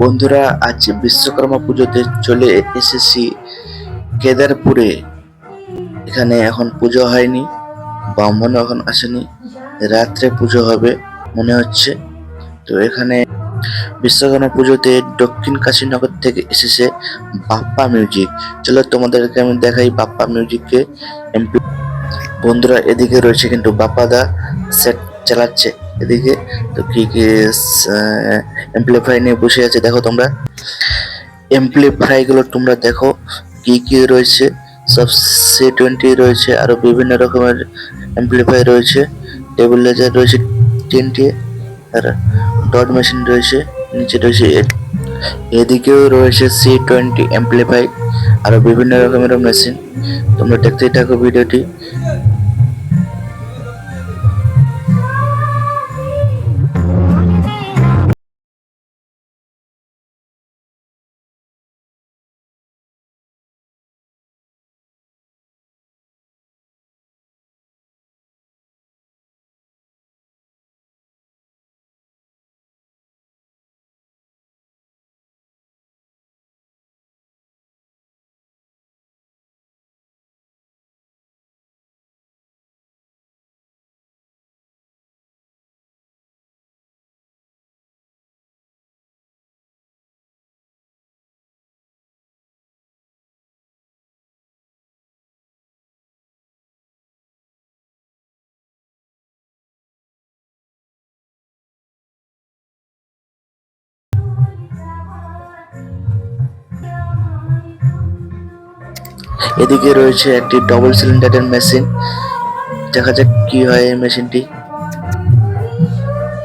বন্ধুরা, আজ বিশ্বকর্মা পুজোতে চলে এসেছি কেদারপুরে। এখানে এখন পুজো হয়নি, ব্রাহ্মণও এখন আসেনি, রাত্রে পুজো হবে মনে হচ্ছে। তো এখানে বিশ্বকর্মা পুজোতে দক্ষিণ কাশীনগর থেকে এসেছে বাপ্পা মিউজিক। চলো তোমাদেরকে আমি দেখাই বাপ্পা মিউজিককে। বন্ধুরা, এদিকে রয়েছে কিন্তু বাপ্পাদা সেট চালাচ্ছে। এদিকে তো কি এমপ্লিফাই নিয়ে বসে আছে দেখো তোমরা। এমপ্লিফাই গুলো তোমরা দেখো কি কি রয়েছে, সব সি টোয়েন্টি রয়েছে, আরও বিভিন্ন রকমের এমপ্লিফাই রয়েছে টেবিল লেজার রয়েছে তিনটি, আর ডট মেশিন রয়েছে, নিচে রয়েছে এদিকেও রয়েছে সি টোয়েন্টি এমপ্লিফাই আরও বিভিন্ন রকমের মেশিন তোমরা দেখতেই থাকো ভিডিওটি। এদিকে রয়েছে একটি ডবল সিলিন্ডারের মেশিন দেখা যাক কি হয় এই মেশিনটি